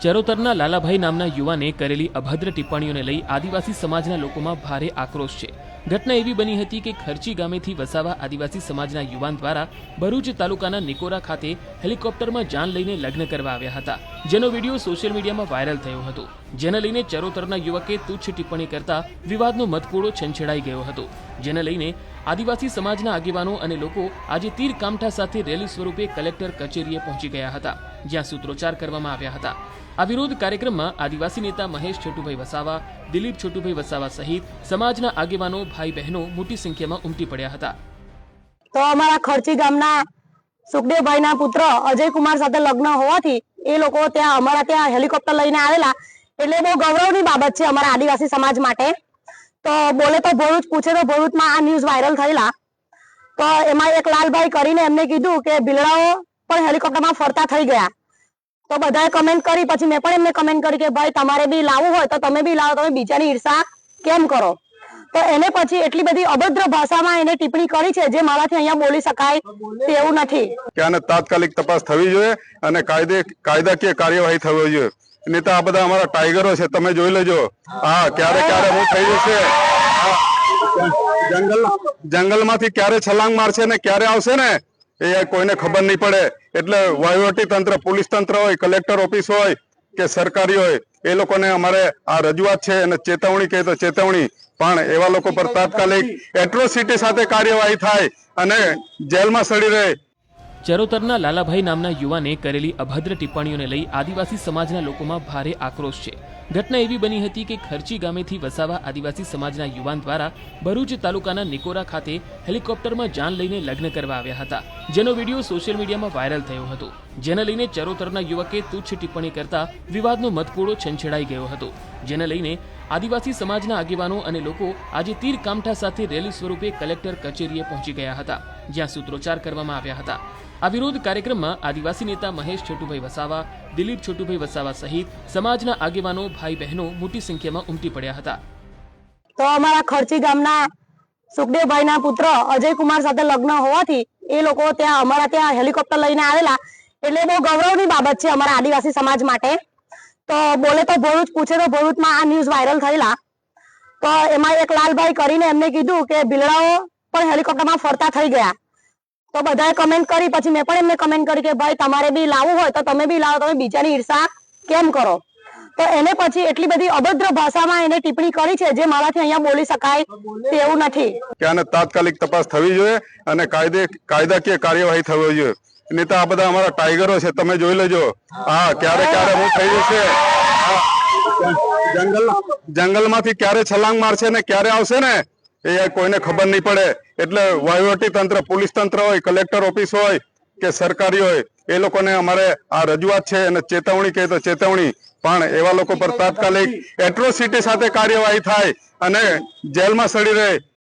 ચરોતરના લાલાભાઈ નામના યુવાને કરેલી અભદ્ર ટિપ્પણીઓને લઈ આદિવાસી સમાજના લોકોમાં ભારે આક્રોશ છે. ઘટના એવી બની હતી કે ખર્ચી ગામેથી વસાવા આદિવાસી સમાજના યુવાન દ્વારા ભરૂચ તાલુકાના નિકોરા ખાતે હેલિકોપ્ટરમાં જાન લઈને લગ્ન કરવા આવ્યા હતા, જેનો વીડિયો સોશિયલ મીડિયામાં વાયરલ થયો હતો. જેને લઈને ચરોતરના યુવકે તુચ્છ ટિપ્પણી કરતા વિવાદનો મતપૂળો છંછેડાઈ ગયો હતો. જેને લઈને આદિવાસી સમાજના આગેવાનો અને લોકો આજે તીર કામઠા સાથે રેલી સ્વરૂપે કલેક્ટર કચેરીએ પહોંચી ગયા હતા, જ્યાં સૂત્રોચ્ચાર કરવામાં આવ્યા હતા. આ વિરોધ કાર્યક્રમમાં આદિવાસી નેતા મહેશ છોટુભાઈ વસાવા, દિલીપ છોટુભાઈ વસાવા સહિત સમાજના આગેવાનો ભાઈ બહેનો મોટી સંખ્યામાં ઉમટી પડ્યા હતા. તો અમારા ખર્ચી ગામના સુખદેવભાઈના પુત્ર અજય કુમાર સાથે લગ્ન હોવાથી એ લોકો ત્યાં અમારા ત્યાં હેલિકોપ્ટર લઈને આવેલા. એટલે બહુ ગૌરવની બાબત છે અમારા આદિવાસી સમાજ માટે. તો બોલે તો ભરૂચ, પૂછે તો ભરૂચમાં આ ન્યૂઝ વાયરલ થયેલા. તો એમાં એક લાલભાઈ કરીને એમને કીધું કે બિલડાઓ પણ હેલિકોપ્ટરમાં ફરતા થઈ ગયા. તો બધાએ કમેન્ટ કરી, પછી મેં પણ એમને કમેન્ટ કરી કે, ભાઈ, તમારે બી લાવવું હોય તો તમે બી લાવો, તમે બીજાની ઈર્ષા કેમ કરો? તો એને પછી એટલી બધી અભદ્ર ભાષામાં એને ટિપ્પણી કરી છે જે મારાથી અહીંયા બોલી શકાય તેવું નથી. આને તાત્કાલિક તપાસ થવી જોઈએ અને કાયદે કાયદાકીય કાર્યવાહી થવી જોઈએ. નહીં તો આ બધા અમારા ટાઈગરો છે, તમે જોઈ લેજો. હા, ક્યારે ક્યારે હું થઈ જશે? જંગલ, જંગલમાંથી ક્યારે છલાંગ મારશે ને ક્યારે આવશે ને? એ કોઈને ખબર નહીં પડે. એટલે વહીવટી તંત્ર, પોલીસ તંત્ર હોય, કલેક્ટર ઓફિસ હોય કે સરકારી એ લોકોને અમારે આ રજૂઆત છે અને ચેતવણી કહે તો ચેતવણી, પણ એવા લોકો પર તાત્કાલિક એટ્રોસિટી સાથે કાર્યવાહી થાય અને જેલમાં સડી રહે. ચરોતરના લાલાભાઈ નામના યુવાને કરેલી અભદ્ર ટિપ્પણીઓને લઈ આદિવાસી સમાજના લોકોમાં ભારે આક્રોશ છે. ઘટના એવી બની હતી કે ખર્ચી ગામેથી વસાવા આદિવાસી સમાજના યુવાન દ્વારા ભરૂચ તાલુકાના નિકોરા ખાતે હેલિકોપ્ટરમાં જાન લઈને લગ્ન કરવા આવ્યા હતા, જેનો વીડિયો સોશિયલ મીડિયામાં વાયરલ થયો હતો. જેને લઈને ચરોતરના યુવકે તુચ્છ ટિપ્પણી કરતા વિવાદનો મતકોડો છંછેડાઈ ગયો હતો. જેને લઈને આદિવાસી સમાજના આગેવાનો અને લોકો આજે તીર કામઠા સાથે રેલી સ્વરૂપે કલેક્ટર કચેરીએ પહોંચી ગયા હતા, જ્યાં સૂત્રોચ્ચાર કરવામાં આવ્યા હતા. આ વિરોધ કાર્યક્રમમાં આદિવાસી નેતા મહેશ છોટુભાઈ વસાવા દિલીપ છોટુભાઈ વસાવા સહિત સમાજના આગેવાનો ભાઈ બહેનો મોટી સંખ્યામાં ઉમટી પડ્યા હતા. તો અમારા ખર્ચી ગામના સુખદેવભાઈના પુત્ર અજય કુમાર સાથે લગ્ન હોવાથી એ લોકો ત્યાં અમારા ત્યાં હેલિકોપ્ટર લઈને આવેલા. એટલે બહુ ગૌરવની બાબત છે અમારા આદિવાસી સમાજ માટે. તો બોલે તો ભરૂચ, પૂછે તો ભરૂચમાં આ ન્યૂઝ વાયરલ થયેલા. તો એમાં એક લાલભાઈ કરીને એમને કીધું કે ભીલડાઓ પણ હેલિકોપ્ટરમાં ફરતા થઈ ગયા. તો બધાએ કમેન્ટ કરી, પછી મેં પણ એમને કમેન્ટ કરી કે, ભાઈ, તમારે બી લાવવું હોય તો તમે બી લાવો, તમે બીજાની ઈર્ષા કેમ કરો? તો એને પછી એટલી બધી અભદ્ર ભાષામાં એને ટિપ્પણી કરી છે જે મારાથી અહીંયા બોલી શકાય તેવું નથી. આને તાત્કાલિક તપાસ થવી જોઈએ અને કાયદે, કાયદાકીય કાર્યવાહી થવી જોઈએ. નહીં તો આ બધા અમારા ટાઈગરો છે, તમે જોઈ લેજો. હા, ક્યારે ક્યારે હું થઈ જશે? જંગલ, જંગલમાંથી ક્યારે છલાંગ મારશે ને ક્યારે આવશે ને? એ કોઈને ખબર નહીં પડે. એટલે વહીવટી તંત્ર, પોલીસ તંત્ર હોય, કલેક્ટર ઓફિસ હોય કે સરકારી હોય, એ લોકોને અમારે આ રજૂઆત છે અને ચેતવણી કહે તો ચેતવણી. પણ એવા લોકો પર તાત્કાલિક એટ્રોસિટી સાથે કાર્યવાહી થાય અને જેલમાં સડી રહે